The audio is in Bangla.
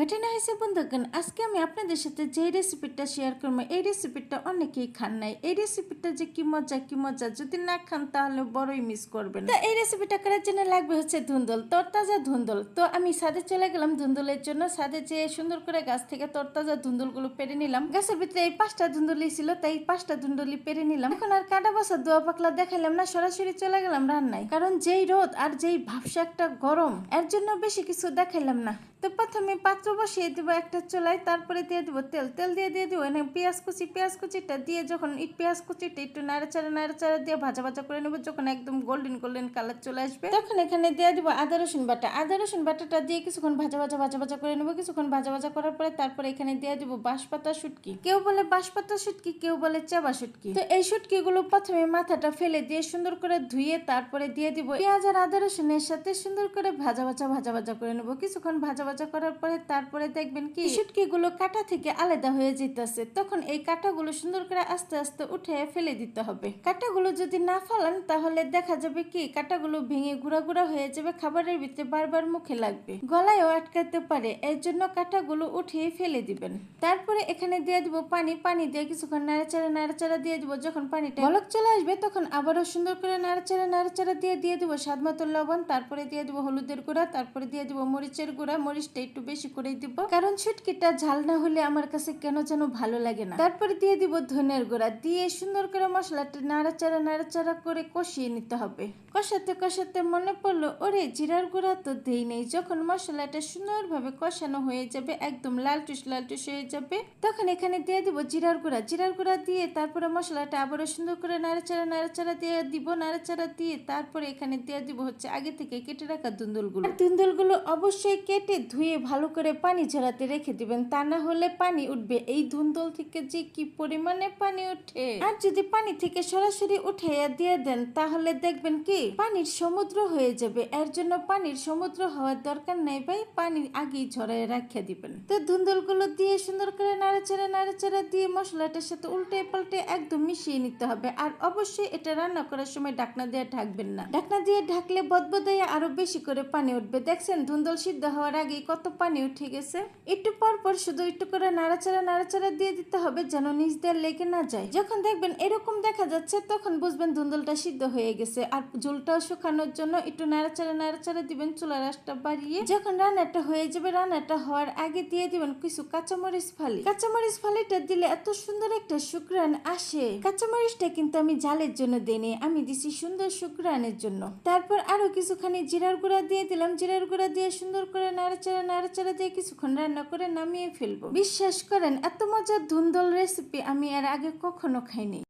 ঘটনা হয়েছে, বন্ধুগণ, আজকে আমি আপনাদের সাথে যে রেসিপিটা শেয়ার করব, এই রেসিপিটা অনেকেই খান নাই। এই রেসিপিটা যে কি মজা কি মজা, যদি না খান তাহলে বড়ই মিস করবেন। তো এই রেসিপিটা করার জন্য লাগবে হচ্ছে ধুন্দল, তরতাজা ধুন্দল। তো আমি সাদে চলে গেলাম ধুন্দলের জন্য সাদে যে সুন্দর করে গাছ থেকে তরতাজা ধুন্দলগুলো পেরে নিলাম। গাছের ভিতরে এই পাঁচটা ধুন্দলি ছিল, তাই পাঁচটা ধুন্দলি পেরে নিলাম। এখন আর কাটা বসা, দোয়া পাকলা দেখাইলাম না, সরাসরি চলে গেলাম রান্নায়। কারণ যেই রোদ আর যেই ভাবসা একটা গরম, এর জন্য বেশি কিছু দেখালাম না। তো প্রথমে পাত্র বসিয়ে দেবো একটা চুলায় তারপরে দিয়ে দেবো তেল তেল দিয়ে দিয়ে দেবো এনে পেঁয়াজ কুচি, পেঁয়াজ কুচিটা দিয়ে যখন এই পেঁয়াজ কুচিটা একটু নাড়াচাড়া নাড়াচাড়া দিয়ে ভাজা ভাজা করে নেব, যখন একদম গোল্ডেন গোল্ডেন কালার চলে আসবে, তখন এখানে দিয়ে দেবো আদা, রসুন বাটা। আদা, রসুন বাটাটা দিয়ে কিছুক্ষণ ভাজা ভাজা ভাজা ভাজা করে নেব, কিছুক্ষণ ভাজা ভাজা করার পরে তারপরে এখানে দিয়ে দেবো বাঁশপাতা শুটকি। কেউ বলে বাঁশপাতা শুটকি, কেউ বলে চাবা শুটকি। তো এই শুটকি গুলো প্রথমে মাথাটা ফেলে দিয়ে সুন্দর করে ধুয়ে তারপরে দিয়ে দিব পেঁয়াজ আর আদা, রসুনের সাথে সুন্দর করে ভাজা ভাজা ভাজা ভাজা করে নেব। কিছুক্ষণ ভাজা ভাজা করার পরে তারপরে দেখবেন কি শুটকি গুলো কাটা থেকে আলাদা হয়ে যেতেছে। তখন এই কাটাগুলো সুন্দর করে আস্তে আস্তে উঠে ফেলে দিতে হবে। কাটাগুলো যদি না ফেলান, তাহলে দেখা যাবে কি কাটাগুলো ভেঙে গুঁড়া গুঁড়া হয়ে যাবে, খাবারের ভিতরে বারবার মুখে লাগবে। গলায়ও আটকাতে পারে এর জন্য কাটাগুলো উঠিয়ে ফেলে দিবেন। তারপরে এখানে দিয়ে দিব পানি পানি দিয়ে কিছুক্ষণ নাড়াচাড়া নাড়াচাড়া দিয়ে দিব। যখন পানিটা বলক চলে আসবে, তখন আবারও সুন্দর করে নাড়াচাড়া নাড়াচাড়া দিয়ে দিয়ে দিব স্বাদ মতো লবণ। তারপরে দিয়ে দিব হলুদের গুঁড়া, তারপরে দিয়ে দিব মরিচের গুঁড়া। মরিচটা একটু বেশি করে দিব। কারণ ছুটকিটা ঝাল না হলে আমার কাছে কেন যেন ভালো লাগে না। তারপরে দিয়ে দিব ধনের গুঁড়া। দিয়ে সুন্দর করে মশলাটা নাড়াচাড়া নাড়াচাড়া করে কষিয়ে নিতে হবে। কষাতে কষাতে মনে পড়ল, ওরে, জিরার গুঁড়া তো দেই নেই। যখন মশলাটা সুন্দরভাবে কষানো হয়ে যাবে, একদম লালটুস লালটুস হয়ে যাবে, তখন এখানে দিয়ে দিব জিরার গুঁড়া। জিরার গুঁড়া দিয়ে তারপরে মশলাটা আবারও সুন্দর করে নাড়াচাড়া নাড়াচাড়া দিয়ে দিব, নাড়াচাড়া দিয়ে তারপরে এখানে দিয়ে দিব হচ্ছে আগে থেকে কেটে রাখা দুন্দুলগুলো। দুন্দুলগুলো অবশ্যই কেটে ধুয়ে ভালো করে পানি ঝরাতে রেখে দিবেন, তা না হলে পানি উঠবে। এই ধুন্দল থেকে যে কি পরিমাণে পানি উঠে? আর যদি পানি থেকে সরাসরি উঠে দিয়ে দেন, তাহলে দেখবেন কি, পানির সমুদ্র হয়ে যাবে। এর জন্য পানির সমুদ্র হওয়ার দরকার নাই ভাই, পানি আগেই ঝরাই রাখিয়ে দিবেন। তো ধুন্দলগুলো দিয়ে সুন্দর করে নাড়াচাড়া নাড়াচাড়া দিয়ে মশলাটার সাথে উল্টে পাল্টে একদম মিশিয়ে নিতে হবে। আর অবশ্যই এটা রান্না করার সময় ঢাকনা দিয়ে ঢাকবেন না। ঢাকনা দিয়ে ঢাকলে বদবদায় আরও বেশি করে পানি উঠবে। দেখছেন, ধুন্দল সিদ্ধ হওয়ার আগে কত পানি উঠে গেছে একটু পর পর শুধু একটু করে নাড়াচাড়া নাড়াচাড়া দিয়ে দিতে হবে যেন নিচ দিয়ে লেগে না যায়। যখন দেখবেন এরকম দেখা যাচ্ছে, তখন বুঝবেন ধুন্দলটা সিদ্ধ হয়ে গেছে। আর ঝোলটাও শুকানোর জন্য একটু নাড়াচাড়া নাড়াচাড়া দিবেন চুলার আঁচটা বাড়িয়ে। যখন রান্নাটা হয়ে যাবে, রান্নাটা হওয়ার আগে দিয়ে দিবেন কিছু কাঁচামরিচ ফালি। কাঁচামরিচ ফালিটা দিলে এত সুন্দর একটা শুক্রান আসে। কাঁচামরিচটা কিন্তু আমি জালের জন্য দিইনি, আমি দিছি সুন্দর শুক্রানের জন্য। তারপর আরও কিছুখানি জিরার গুঁড়া দিয়ে দিলাম। জিরার গুঁড়া দিয়ে সুন্দর করে নাড়াচাড়া নাড়াচাড়া দিয়ে কিছুক্ষণ রান্না করে নামিয়ে ফেলব। বিশ্বাস করেন, এত মজার ধুন্দল রেসিপি আমি এর আগে কখনো খাইনি।